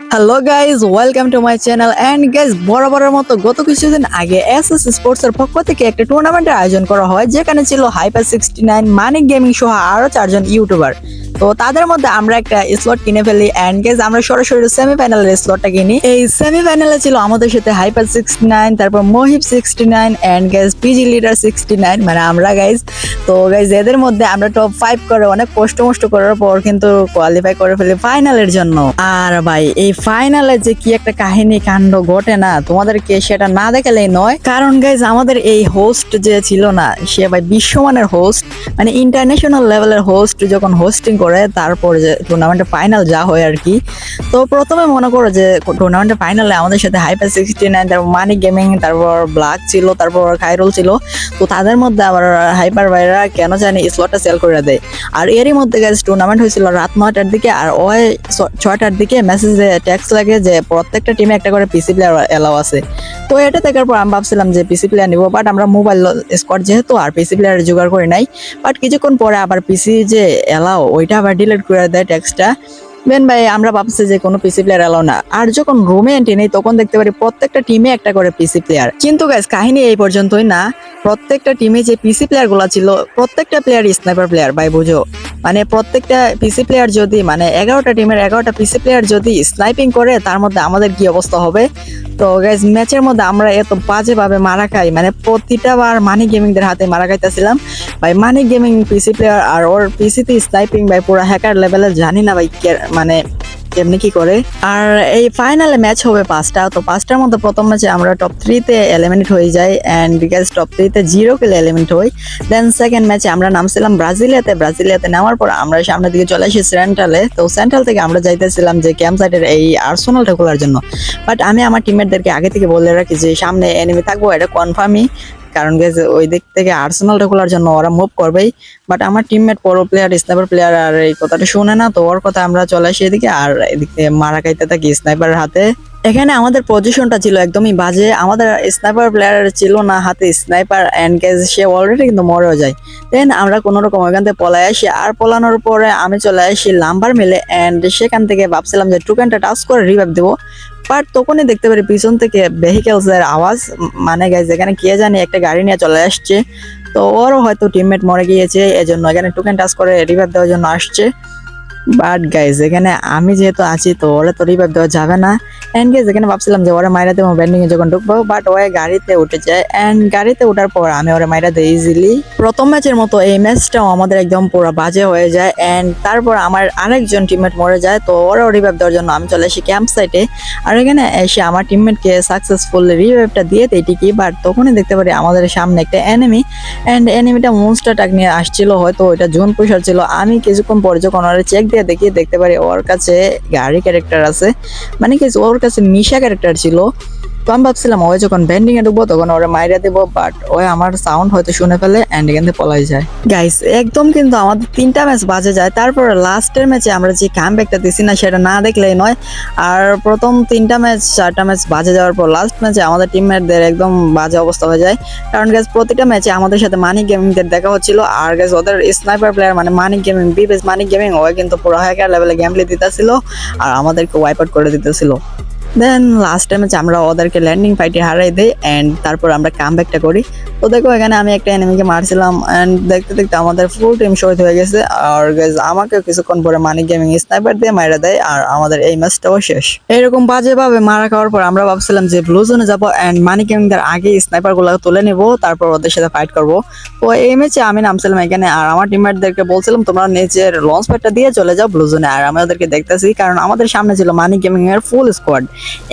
Hello guys welcome to my channel and guys বরাবরের মতো গত কিছুদিন আগে এস এস স্পোর্টস এর পক্ষ থেকে একটা টুর্নামেন্টের আয়োজন করা হয়, যেখানে ছিল hyper sixty nine Manik gaming সহ আরও চারজন ইউটিউবার তো তাদের মধ্যে আমরা একটা স্লট কিনে ফেলি অ্যান্ড গেজ আমরা সরাসরি সেমিফাইনালের স্লটটা কিনি। এই সেমিফাইনালে ছিল আমাদের সাথে হাইপার সিক্সটি নাইন তারপর Mohib sixty nine and guys PG leader sixty nine মানে আমরা গাইজ তো গাইজ এদের মধ্যে আমরা টপ ফাইভ করে অনেক কষ্ট মষ্ট করার পর কিন্তু কোয়ালিফাই করে ফেলি ফাইনালের জন্য। আর ভাই, এই ফাইনালে যে কি একটা কাহিনী কাণ্ড ঘটে না, তোমাদেরকে সেটা না দেখালেই নয়। কারণ গাইজ আমাদের এই হোস্ট যে ছিল না, সে ভাই বিশ্বমানের হোস্ট মানে ইন্টারন্যাশনাল লেভেলের হোস্ট যখন হোস্টিং করে তারপর যে টুর্নামেন্টের ফাইনাল যা হয় আর কি। তো প্রথমে মনে করো যে টুর্নামেন্টের ফাইনালে আমাদের সাথে হাইপার সিক্সটি নাইন তারপর মানি গেমিং তারপর ব্ল্যাক ছিল, তারপর খাইরুল ছিল। তো তাদের মধ্যে আবার হাইপার ভাইরা কেন জানি স্লটটা সেল করে দেয়। আর এরই মধ্যে গাইজ টুর্নামেন্ট হয়েছিল রাত নয়টার দিকে, আর ওই ছয়টার দিকে মেসেজে ট্যাক্স লাগে যে প্রত্যেকটা টিমে একটা করে পিসি প্লেয়ার এলাও আছে। তো এটা দেখার পর আমি ভাবছিলাম যে পিসি প্লেয়ার নিবো বাট আমরা মোবাইল স্কোয়াড যেহেতু, আর পিসি প্লেয়ার জোগাড় করি নাই। বাট কিছুক্ষণ পরে আবার পিসি যে এলাও ওইটা আবার ডিলিট করে দেয় ট্যাক্সটা বেন ভাই, আমরা ভাবছি যে কোনো পিসি প্লেয়ার এলাও না। আর যখন রুমে এন্ট্রি নেই, তখন দেখতে পারি প্রত্যেকটা টিমে একটা করে পিসি প্লেয়ার কিন্তু গাইজ কাহিনী এই পর্যন্তই না। প্রত্যেকটা টিমে যে পিসি প্লেয়ারগুলা ছিল, প্রত্যেকটা প্লেয়ার স্নাইপার প্লেয়ার ভাই, বুঝো? মানে প্রত্যেকটা পিসি প্লেয়ার যদি মানে এগারোটা টিমের এগারোটা পিসি প্লেয়ার যদি স্নাইপিং করে, তার মধ্যে আমাদের কি অবস্থা হবে? তো গাইজ ম্যাচের মধ্যে আমরা এত বাজে ভাবে মারা খাই। মানে প্রতিটা বার মানি গেমিংদের হাতে মারা খাইতেছিলাম। ভাই মানি গেমিং পিসি প্লেয়ার আর ওর পিসিতে স্নাইপিং ভাই, পুরো হ্যাকার লেভেলে জানি না ভাই মানে কেমনি কি করে? আর এই ফাইনালে ম্যাচ হবে পাঁচটা, তো পাঁচটার মধ্যে প্রথম ম্যাচে আমরা টপ থ্রিতে এলিমিনেট হয়ে যাই অ্যান্ড বিকজ টপ থ্রিতে জিরো কিলে এলিমিনেট হই। দেন সেকেন্ড ম্যাচে আমরা নামছিলাম ব্রাজিলিয়াতে ব্রাজিলিয়াতে নামার পর আমরা সামনের দিকে চলে আসি সেন্ট্রালে তো সেন্ট্রাল থেকে আমরা যাইতেছিলাম যে ক্যাম্প সাইডের এই আর্সোনালটা খোলার জন্য। বাট আমি আমার টিমমেটদেরকে আগে থেকে বলে রাখি যে সামনে এনিমি থাকব, এটা কনফার্মই কারণ guys, ওই দিক থেকে আর্সেনালটা খোলার জন্য ওরা মুভ করবেই। বাট আমার টিমমেট বড় প্লেয়ার স্নাইপার প্লেয়ার আর এই কথাটা শুনে না তো ওর কথা আমরা চলে আসি এদিকে। আর এদিকে মারা খাইতে থাকি স্নাইপারের হাতে। এখানে আমাদের পজিশনটা ছিল একদমই বাজে। আমাদের স্নাইপার প্লেয়ার ছিল না হাতে স্নাইপার অ্যান্ড গ্যাস সে অলরেডি কিন্তু মরেও যায়। দেন আমরা কোনো রকম ওইখান থেকে পলাই আসি। আর পলানোর পরে আমি চলে আসি লাম্বার মিলে অ্যান্ড সেখান থেকে ভাবছিলাম যে টুকেনটা টাচ করে রিভাইভ দেবো। বাট তখনই দেখতে পারি পিছন থেকে ভেহিকেলস এর আওয়াজ মানে গাইজ এখানে কে জানি একটা গাড়ি নিয়ে চলে আসছে। তো ওরও হয়তো টিমমেট মরে গিয়েছে, এজন্য এখানে টুকেন টাচ করে রিভাইভ দেওয়ার জন্য আসছে। বাট গাইজ এখানে আমি যেহেতু আছি, তো ওরা তো রিভাইভ দেওয়া যাবে না। অ্যান্ড গাইজ এখানে ভাবছিলাম যে ওরা মাইরা দেবো ব্যান্ডিং এ যখন ঢুকবো বাট ওরা গাড়িতে উঠে যায়। অ্যান্ড গাড়িতে ওঠার পর আমি ওরা মাইরা দিই ইজিলি প্রথম ম্যাচের মতো এই ম্যাচটাও আমাদের একদম পুরো বাজে হয়ে যায়। অ্যান্ড তারপর আমার আরেকজন টিমমেট মরে যায়, তো ওরাও রিভাইভ দেওয়ার জন্য আমি চলে আসি ক্যাম্প সাইটে আর এখানে এসে আমার টিমমেটকে সাকসেসফুল রিভাইভটা দিয়ে দেয় ঠিকই বাট তখনই দেখতে পারি আমাদের সামনে একটা এনিমি অ্যান্ড এনিমিটা মনস্টার টাক নিয়ে আসছিল, হয়তো ওইটা জোন পুষার ছিল। আমি কিছুক্ষণ পর যখন ওরা চেক দিয়ে দেখি, দেখতে পারি ওর কাছে গাড়ি ক্যারেক্টার আছে। মানে কি ওর কাছে মিশা ক্যারেক্টার ছিল। তো আমি ভাবছিলাম, ওই যখন ব্যান্ডিং এ ঢুকবো তখন ওরা মাইরা দেবো বাট ওই আমার সাউন্ড হয়তো শুনে ফেলে অ্যান্ড এখান পলাই যায়। গাইস একদম কিন্তু আমাদের তিনটা ম্যাচ বাজে যায়। তারপরে লাস্টের ম্যাচে আমরা যে কাম ব্যাকটা দিছি না, সেটা না দেখলেই নয়। আর প্রথম তিনটা ম্যাচ চারটা ম্যাচ বাজে যাওয়ার পর লাস্ট ম্যাচে আমাদের টিমমেটদের একদম বাজে অবস্থা হয়ে যায়। কারণ গ্যাস প্রতিটা ম্যাচে আমাদের সাথে মানিক গেমিংদের দেখা হচ্ছিল। আর গ্যাস ওদের স্নাইপার প্লেয়ার মানে মানিক গেমিং বিবেস মানিক গেমিং ওই কিন্তু পুরো হ্যাকার লেভেলে গেম গেমলি দিতেছিল। আর আমাদেরকে ওয়াইপ আউট করে দিতেছিল। দেন লাস্ট টাইমে আমরা ওদেরকে ল্যান্ডিং ফাইটে হারাই দেই অ্যান্ড তারপর আমরা কাম ব্যাকটা করি। তো দেখো এখানে আমি একটা এনিমিকে মারছিলাম অ্যান্ড দেখতে দেখতে আমাদের ফুল টিম শহীদ হয়ে গেছে। আর আমাকে কিছুক্ষণ পরে মানি গেমিং স্নাইপার দিয়ে মারা দেয় আর আমাদের এই ম্যাচটাও শেষ। এরকম বাজেভাবে মারা খাওয়ার পর আমরা ভাবছিলাম যে ব্লু জোনে যাব অ্যান্ড মানি গেমিংদের আগে স্নাইপারগুলো তুলে নিবো, তারপর ওদের সাথে ফাইট করব। তো এই ম্যাচে আমি নামছিলাম এখানে আর আমার টিমমেটদেরকে বলছিলাম, তোমরা নিচের লঞ্চ প্যাডটা দিয়ে চলে যাও ব্লু জোনে আর আমি ওদেরকে দেখতেছি, কারণ আমাদের সামনে ছিল মানি গেমিং এর ফুল স্কোয়াড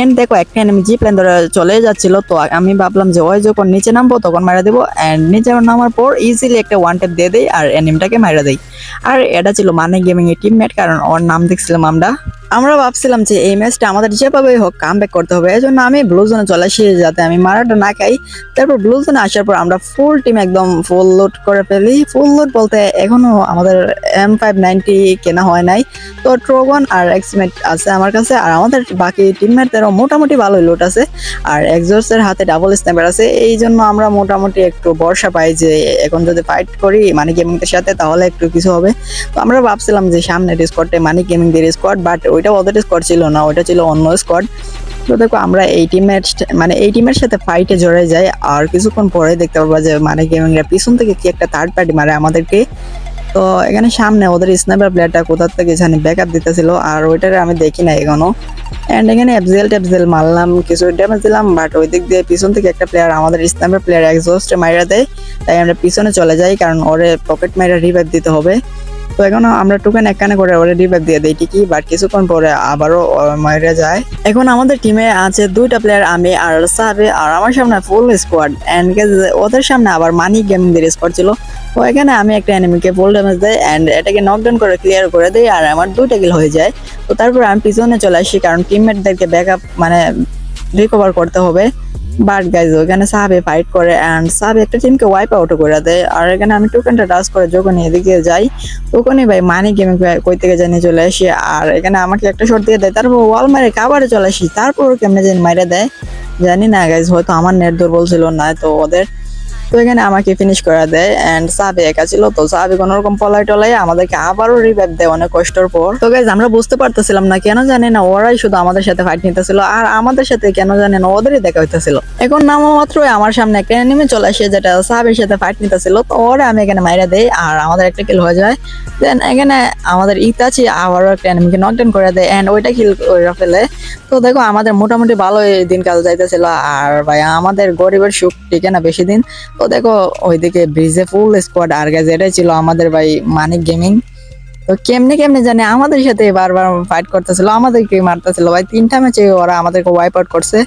এন্ড দেখো একটা এনিমি জি লাইন ধরে চলে যাচ্ছিল, তো আমি ভাবলাম যে, ওই যখন নিচে নামবো, তখন মারা দেবো। অ্যান্ড নিচে নামার পর ইজিলি একটা ওয়ান টেপ দিয়ে দেই আর এনিমিটাকে মারা দেয় আর এটা ছিল মানে গেমিং এর টিমমেট কারণ ওর নাম দেখছিলাম আমরা। আমরা ভাবছিলাম যে এই ম্যাচটা আমাদের যেভাবেই হোক কাম ব্যাক করতে হবে। এই জন্য আমি ব্লু জোনে চলে আসি যাতে আমি মারাটা না খাই। তারপর ব্লু জোনে আসার পর আমরা ফুল টিম একদম ফুল লোড করে ফেলি। ফুল লোড বলতে এখনও আমাদের এম ফাইভ নাইনটি কেনা হয় নাই। তো ট্রোগন আর এক্সমেট আছে আমার কাছে। আর আমাদের বাকি টিম টিমমেটদেরও মোটামুটি ভালোই লুট আছে। আর এক্সোর্সের হাতে ডাবল স্ন্যাপার আছে। এই জন্য আমরা মোটামুটি একটু ভরসা পাই যে এখন যদি ফাইট করি মানে গেমিংয়ের সাথে তাহলে একটু কিছু হবে। তো আমরা ভাবছিলাম যে সামনের স্কোয়াডটা মানে গেমিং দের স্কোয়াড বাট ওইটা ওদের স্কোয়াড ছিল না, ওইটা ছিল অন্য স্কোয়াড তো দেখো, আমরা এই টিমের মানে এই টিমের সাথে ফাইটে জড়ে যাই, আর কিছুক্ষণ পরে দেখতে পারব যে মানে গেমিংরা পিছন থেকে কি একটা থার্ড পার্টি মারে আমাদেরকে। তো এখানে সামনে ওদের স্নাইপার প্লেয়ারটা কোথা থেকে জানি ব্যাকআপ দিতেছিল, আর ওইটারে আমি দেখি না এখনও। এন্ড এখানে এফজেল টেফজেল মারলাম, কিছু ড্যামেজ দিলাম বাট ওই দিক দিয়ে পিছন থেকে একটা প্লেয়ার আমাদের স্নাইপার প্লেয়ার এক্সস্টে মাইরা দেয়। তাই আমরা পিছনে চলে যাই, কারণ ওরে পকেট মাইরা রিভাইভ দিতে হবে। তো এখন আমরা টোকেন একখানে করে ওরে রিভাইভ দিয়ে দিই ঠিকই বাট কিছুক্ষণ পরে আবারও মাইরা যায়। এখন আমাদের টিমে আছে দুইটা প্লেয়ার আমি আর সাবে, আর আমার সামনে ফুল স্কোয়াড এন্ড ওদের সামনে আবার মানি গেমিংদের স্কোয়াড ছিল। তো এখানে আমি একটা এনিমিকে ফুল ড্যামেজ দেয় এন্ড এটাকে নকডাউন করে ক্লিয়ার করে দেই, আর আমার দুইটা কিল হয়ে যায়। তো তারপর আমি পিছনে চলে আসি, কারণ টিমমেটদেরকে ব্যাকআপ মানে রিকভার করতে হবে। বাট গাইজ ওখানে সাহাবে ফাইট করে অ্যান্ড সাহাবে একটা টিমকে ওয়াইপ আউট করে দেয়। আর এখানে আমি টোকেনটা টাচ করে যখন এদিকে যাই, তখনই ভাই মানি গেমে কই থেকে জানি চলে আসি। আর এখানে আমাকে একটা শট দিয়ে দেয়, তারপর ওয়াল মারে কাবারে চলে আসি। তারপর কেমনে জানি মাইরে দেয়। জানি না গাইজ হয়তো আমার নেট দুর্বল ছিল না তো ওদের তো এখানে আমাকে ফিনিশ করে দেয় এন্ড সাবে একা ছিল তো সাবে কোনো রকম পলাই টলাই আমাদেরকে আবারও রিভাইভ দেয় অনেক কষ্টের পর। তো গাইজ আমরা বুঝতে পারতেছিলাম না, কেন জানি না ওরাই শুধু আমাদের সাথে ফাইট নিতেছিল আর আমাদের সাথে কেন জানি না ওদেরই দেখা হইতেছিল। এখন নামা মাত্রই আমার সামনে একটা এনিমি চলে আসে যেটা সাবের সাথে ফাইট নিতেছিল, তো ওরা আমি এখানে মাইরা দেই আর আমাদের একটা কিল হয়ে যায়। দেন এখানে আমাদের ইতাচি আবারও একটা এনিমিকে নকডাউন করে দেয় এন্ড ওইটা কিল করে ফেলে। তো দেখো আমাদের মোটামুটি ভালোই দিনকাল যাইতেছিল আর ভাই, আমাদের গরিবের সুখ টিকে না বেশি দিন? তো দেখো, ওইদিকে ব্রিজে ফুল স্কোয়াড আর গাছ এটাই ছিল আমাদের ভাই মানিক গেমিং তো কেমনে কেমনে জানে আমাদের সাথে বারবার ফাইট করতেছিল আমাদেরকে মারতেছিল। ভাই, তিনটা ম্যাচে ওরা আমাদেরকে ওয়াইপ আউট করছে।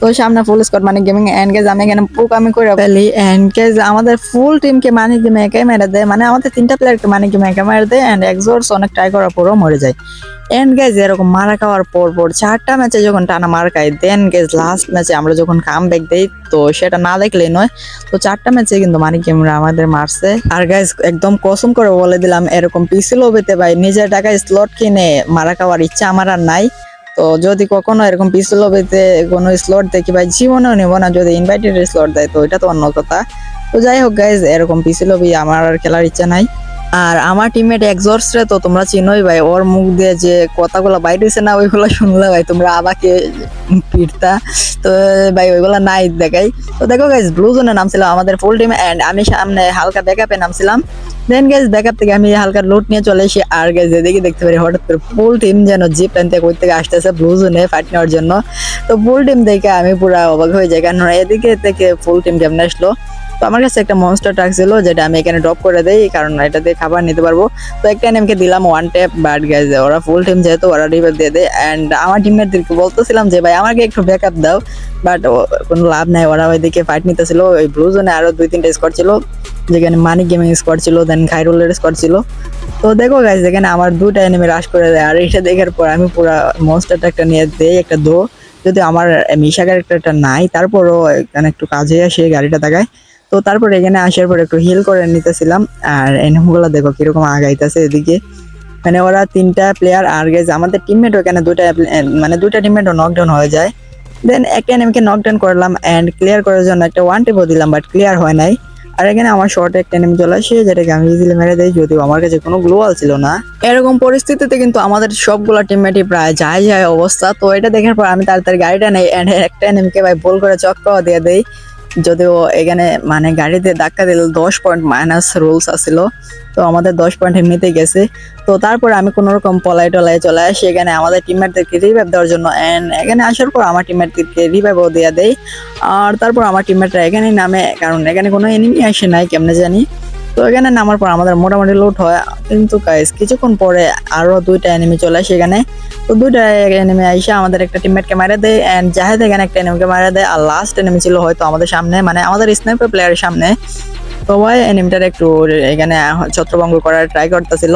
তো সামনে ফুল স্কোয়াড মানে গেমিং এনগেজ আমি এখানে পুক আমি করে ফেলি এনগেজ আমাদের ফুল টিমকে মানে গেমে একাই মেরে দেয়। মানে আমাদের তিনটা প্লেয়ারকে মানে গেমে একা মেরে দেয় এন্ড এক্সোর্স অনেক ট্রাই করার পরও মরে যায়। এন্ড গেজ এরকম মারা খাওয়ার পর পর চারটা ম্যাচে যখন টানা মার খাই দেন গেজ লাস্ট ম্যাচে আমরা যখন কাম ব্যাক দেই, তো সেটা না দেখলেই নয়। তো চারটা ম্যাচে কিন্তু মানিক গেমরা আমাদের মারছে। আর গাইজ একদম কসম করে বলে দিলাম, এরকম পিসি লোবেতে ভাই, নিজের টাকায় স্লট কিনে মারা খাওয়ার ইচ্ছা আমার আর নাই। তো যদি কখনো এরকম পিসি লোবেতে কোনো স্লট দেখি ভাই, জীবনেও নেব না, যদি ইনভাইটেড স্লট দেয়, তো এটা তো অন্য কথা। তো যাই হোক গাইজ এরকম পিসি লবি আমার আর খেলার ইচ্ছা নাই। আর আমার টিমমেট এক্সর্স রে তো তোমরা চিনোই ভাই, ওর মুখ দিয়ে যে কথাগুলো বাইরে হয়েছে না, ওইগুলো শুনলে ভাই তোমরা আমাকে পিটতা। তো ভাই ওইগুলো নাই দেখাই। তো দেখো গাইজ ব্লু জোনে নামছিলাম আমাদের ফুল টিম এন্ড আমি সামনে হালকা ব্যাকআপে নামছিলাম। দেন গাইজ ব্যাকআপ থেকে আমি হালকা লুট নিয়ে চলে এসে আর গাইজ এদিকে দেখতে পারি হঠাৎ করে ফুল টিম যেন জিপ প্যান থেকে ওই থেকে আসতেছে ব্লু জোনে ফাইট নেওয়ার জন্য। তো ফুল টিম দেখে আমি পুরো অবাক হয়ে যাই, কারণ এদিকে থেকে ফুল টিম কেমন আসলো? তো আমার কাছে একটা মনস্টার ট্রাক ছিল, যেটা আমি এখানে ড্রপ করে দেই, কারণ এটা দিয়ে খাবার নিতে পারব। তো একটা এনিমকে দিলাম ওয়ান ট্যাপ বাট গাইজ ওরা ফুল টিম যেহেতু ওরা রিভাইভ দিয়ে দেয়। অ্যান্ড আমার টিমমেটদেরকে বলতেছিলাম যে, ভাই, আমাকে একটু ব্যাকআপ দাও। বাট কোনো লাভ নাই, ওরা ওইদিকে ফাইট নিতেছিল। ওই ব্লু জোনে আরও দুই তিনটা স্কোয়াড ছিল, যেখানে মানিক গেমিং স্কোয়াড ছিল দেন খাইরুলের স্কোয়াড ছিল। তো দেখো গাইজ এখানে আমার দুটা এনিমি রাশ করে দেয়, আর এটা দেখার পর আমি পুরো মনস্টার ট্রাকটা নিয়ে দেই একটা দো। যদি আমার মিশা ক্যারেক্টারটা নাই, তারপরও এখানে একটু কাজে আসে গাড়িটা দেখায় তো তারপর এখানে আসার পর একটু হিল করে নিতেছিলাম, আর এনিমগুলো দেখো কীরকম আগাইতেছে এদিকে। মানে ওরা তিনটা প্লেয়ার আর গেছে আমাদের টিমমেট এখানে দুটা মানে দুটা টিমমেটও নকডাউন হয়ে যায়। দেন একটা এনিমিকে নকডাউন করলাম এন্ড ক্লিয়ার করার জন্য একটা ওয়ান টিপও দিলাম বাট ক্লিয়ার হয় নাই। আর এখানে আমার শর্টে একটা এনিমি চলে আসে, যেটাকে আমি ইজিলি মেরে দেই, যদিও আমার কাছে কোনো গ্লোয়াল ছিল না। এরকম পরিস্থিতিতে কিন্তু আমাদের সবগুলো টিমমেটই প্রায় যায় যায় অবস্থা। তো এটা দেখার পর আমি তাড়াতাড়ি গাড়িটা নেই এন্ড একটা এনিমিকে ভাই বল করে চক্কাও দিয়ে দেই। যদিও এখানে মানে গাড়িতে ধাক্কা দিল দশ পয়েন্ট মাইনাস রুলস আসছিল তো আমাদের দশ পয়েন্ট এমনিতে গেছে। তো তারপর আমি কোনো রকম পলাই টলাই চলে আসি। এখানে আমাদের টিমমেটদেরকে রিভাইভ দেওয়ার জন্য অ্যান্ড এখানে আসার পর আমার টিমমেটদেরকে রিভাইভও দেওয়া দেয় আর তারপর আমার টিমমেটরা এখানেই নামে, কারণ এখানে কোনো এনিমি আসে নাই, কেমনে জানি। তো এখানে নামার পর আমাদের মোটামুটি লুট হয়। কিন্তু গাইস কিছুক্ষণ পরে আরও দুইটা এনিমি চলে আসে এখানে। তো দুইটা এনিমি আইসা আমাদের একটা টিমমেটকে মারা দেয় এন্ড জাহেদ এখানে একটা এনিমিকে মারা দেয়। আর লাস্ট এনিমি ছিল হয়তো আমাদের সামনে মানে আমাদের স্নাইপার প্লেয়ারের সামনে। তো ভাই একটু এখানে ছত্রভঙ্গ করার ট্রাই করতেছিল।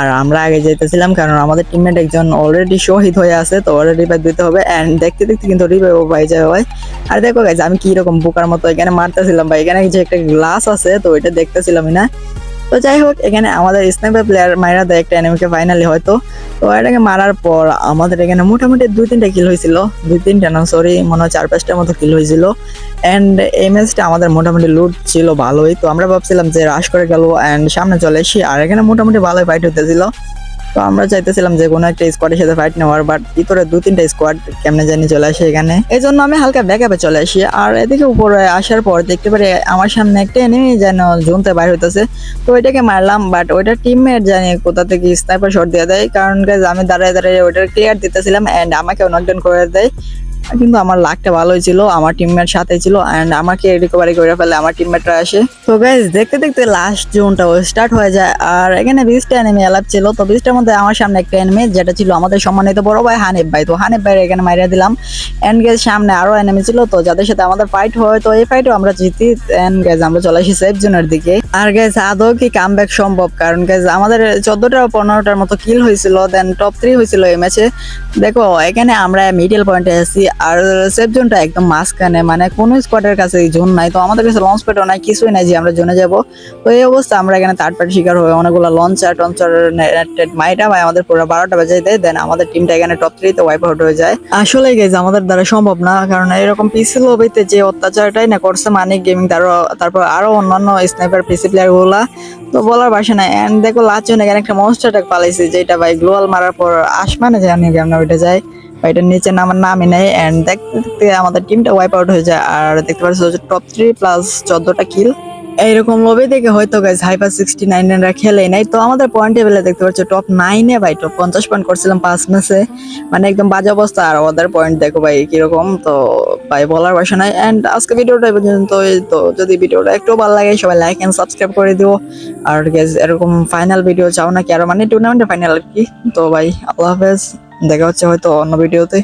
আর আমরা আগে যেতেছিলাম কারণ আমাদের টিমমেট একজন অলরেডি শহীদ হয়ে আছে, তো ওরা রিভাইভ দিতে হবে। এন্ড দেখতে দেখতে কিন্তু রিভাইভ পাই যাবে ভাই। আর দেখো গাইজ আমি কি রকম বোকার মতো এখানে মারতেছিলাম বা এখানে যে একটা গ্লাস আছে, তো ওইটা দেখতেছিলাম না। তো যাই হোক, এখানে আমাদের স্নাইপার প্লেয়ার মাইরা দেয় একটা এনিমিকে ফাইনালি হয়তো। তো এটাকে মারার পর আমাদের এখানে মোটামুটি দুই তিনটা কিল হয়েছিল। দুই তিনটা না সরি মনে হয় চার পাঁচটার মতো কিল হয়েছিল। অ্যান্ড এই ম্যাচটা আমাদের মোটামুটি লুট ছিল ভালোই। তো আমরা ভাবছিলাম যে রাশ করে গেল অ্যান্ড সামনে চলে এসি, আর এখানে মোটামুটি ভালোই ফাইট হতেছিল তো আমরা চাইতেছিলাম যে কোনো একটা স্কোয়াডের সাথে ফাইট নেওয়ার বাট ভিতরে দু তিনটা স্কোয়াড কেমনে জানি চলে আসে এখানে। এই জন্য আমি হালকা ব্যাকআপে চলে আসি। আর এদিকে উপরে আসার পর দেখতে পারি আমার সামনে একটা এনিমি যেন জমতে বাইর হইতেছে। তো ওইটাকে মারলাম বাট ওইটা টিমমেট জানি কোথা থেকে স্নাইপার শট দিয়ে দেয়। কারণ আমি দাঁড়ায় দাঁড়ায় ওইটার ক্লিয়ার দিতেছিলাম অ্যান্ড আমাকে নকডাউন করে দেয়। কিন্তু আমার লাকটা ভালোই ছিল আমার টিমমেট সাথে ছিল অ্যান্ড আমাকে রিকভারি করে ফেলে আমার টিমমেটরা আসে তো গাইজ দেখতে দেখতে লাস্ট জোনটা স্টার্ট হয়ে যায়, আর এখানে বিশটা এনিমি অ্যালাপ ছিল। তো বিশটার মধ্যে আমার সামনে একটা এনিমি যেটা ছিল আমাদের সম্মানিত বড় ভাই হানিফ ভাই। তো হানিফ ভাই এখানে মারিয়ে দিলাম। এন্ড গেজ সামনে আরও এনিমি ছিল। তো যাদের সাথে আমাদের ফাইট হয়, তো এই ফাইটও আমরা জিতি। এন্ড গেজ আমরা চলে আসি সেফ জোনের দিকে। আর গেজ আদৌ কি কাম সম্ভব? কারণ গেজ আমাদের চোদ্দটা পনেরোটার মতো কিল হয়েছিল দেন টপ থ্রি হয়েছিল এই ম্যাচে দেখো, এখানে আমরা মিডল পয়েন্টে আছি। আর সেফ জোনটা একদম মাঝখানে মানে কোনো স্কোয়াডের কাছে জোন নাই। তো আমাদের কাছে লঞ্চ প্যাডও নাই, কিছুই নাই যে আমরা জোনে যাব। তো এই অবস্থা, আমরা এখানে থার্ড পার্টি শিকার হয়ে অনেকগুলো লঞ্চার টঞ্চার মাইটা ভাই আমাদের পুরো বারোটা বাজাই দেয় দেন আমাদের টিমটা এখানে টপ থ্রিতে ওয়াইপ আউট হয়ে যায়। আসলে গেছে আমাদের দ্বারা সম্ভব না, কারণ এরকম পিসি লবিতে যে অত্যাচারটাই না করছে মানিক গেমিং তারও তারপর আরও অন্যান্য স্নাইপার পিসি প্লেয়ারগুলা তো বলার ভাষা নাই। এন্ড দেখো লাচন, এখানে একটা মনস্টার অ্যাটাক পালাইছে যেটা ভাই গ্লোয়াল মারার পর আসমানে জানি কেমন ওইটা যায়। বা এটার নিচে নামার নামই নেই এন্ড দেখতে দেখতে আমাদের টিমটা ওয়াইপ আউট হয়ে যায়। আর দেখতে পাচ্ছ টপ থ্রি প্লাস চোদ্দটা কিল এইরকম লবি দেখে হয়তো গাইজ হাইপার সিক্সটি নাইনরা খেলে নাই। তো আমাদের পয়েন্ট টেবিলে দেখতে পাচ্ছ টপ নাইনে ভাই টপ পঞ্চাশ পয়েন্ট করছিলাম পাঁচ ম্যাচে মানে একদম বাজে অবস্থা। আর ওদের পয়েন্ট দেখো ভাই কীরকম, তো ভাই বলার বাসা নাই। অ্যান্ড আজকে ভিডিওটা পর্যন্ত তো যদি ভিডিওটা একটু ভালো লাগে, সবাই লাইক এন্ড সাবস্ক্রাইব করে দিও। আর গেজ এরকম ফাইনাল ভিডিও চাও নাকি? আরও মানে টুর্নামেন্টের ফাইনাল আর কি। তো ভাই, আল্লাহ হাফেজ। দেখা হচ্ছে হয়তো অন্য ভিডিওতে।